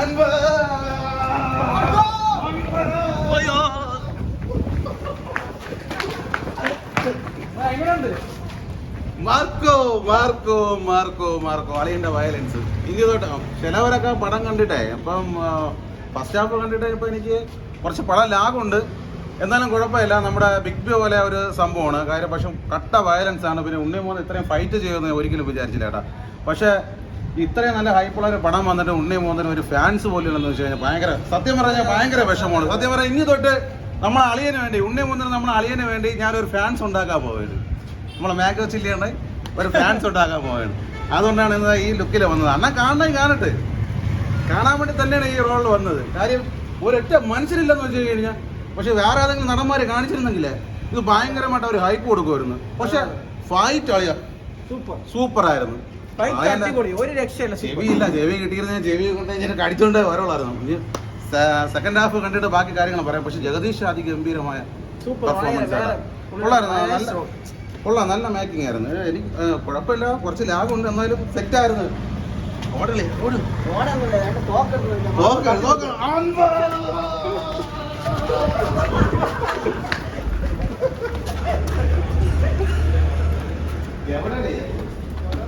അയ്യോ മാർക്കോ മാർക്കോ മാർക്കോ മാർക്കോ. അളിയന്റെ വയലൻസ്. തൊട്ട് ചിലവരൊക്കെ പടം കണ്ടിട്ടേ. അപ്പം ഫസ്റ്റ് ഹാഫ് കണ്ടിട്ട് ഇപ്പൊ എനിക്ക് കുറച്ച് പടം ലാഗുണ്ട്. എന്നാലും കുഴപ്പമില്ല. നമ്മുടെ ബിഗ് ബി പോലെ ഒരു സംഭവമാണ്. കാര്യം പക്ഷെ കട്ട വയലൻസ് ആണ്. പിന്നെ ഉണ്ണിമോൻ ഇത്രയും ഫൈറ്റ് ചെയ്യുമെന്ന് ഒരിക്കലും വിചാരിച്ചില്ല ഏട്ടാ പക്ഷേ ഇത്രയും നല്ല ഹൈപ്പുള്ള ഒരു പടം വന്നിട്ട് ഉണ്ണിമോഹന് ഒരു ഫാൻസ് പോലും ഇല്ലെന്ന് വെച്ച് കഴിഞ്ഞാൽ ഭയങ്കര സത്യം പറഞ്ഞാൽ ഭയങ്കര വിഷമമാണ്. സത്യം പറഞ്ഞാൽ ഇനി തൊട്ട് നമ്മളെ അളിയന് വേണ്ടി ഉണ്ണി ഉണ്ണിമോഹന് നമ്മളെ അളിയന് വേണ്ടി ഞാനൊരു ഫാൻസ് ഉണ്ടാക്കാൻ പോയത് നമ്മളെ മാഗോ ചില്ലിയുണ്ട് ഒരു ഫാൻസ് ഉണ്ടാക്കാൻ പോയത് അതുകൊണ്ടാണ് ഇന്ന് ഈ ലുക്കിൽ വന്നത്. അന്നാ കാണണേ കാണട്ടെ. കാണാൻ വേണ്ടി തന്നെയാണ് ഈ റോളിൽ വന്നത്. കാര്യം ഒരൊറ്റ മനുഷ്യരില്ലെന്ന് വെച്ച് കഴിഞ്ഞാൽ പക്ഷെ വേറെ ഏതെങ്കിലും നടന്മാർ കാണിച്ചിരുന്നെങ്കിലേ ഇത് ഭയങ്കരമായിട്ട് അവർ ഹൈപ്പ് കൊടുക്കുമായിരുന്നു. പക്ഷെ ഫൈറ്റ് അളിയ. സൂപ്പർ സൂപ്പർ ആയിരുന്നു. ഒരു സെക്കൻഡ് ഹാഫ് കണ്ടിട്ട് ബാക്കി കാര്യങ്ങൾ പറയാം. പക്ഷെ ജഗദീഷ് അധികം പെർഫോമൻസ് നല്ല നല്ല മേക്കിംഗ് ആയിരുന്നു. എനിക്ക് കുഴപ്പമില്ല. കുറച്ച് ലാഗുണ്ട്. ഉണ്ട് എന്നാലും സെറ്റ് ആയിരുന്നു. എവിടെ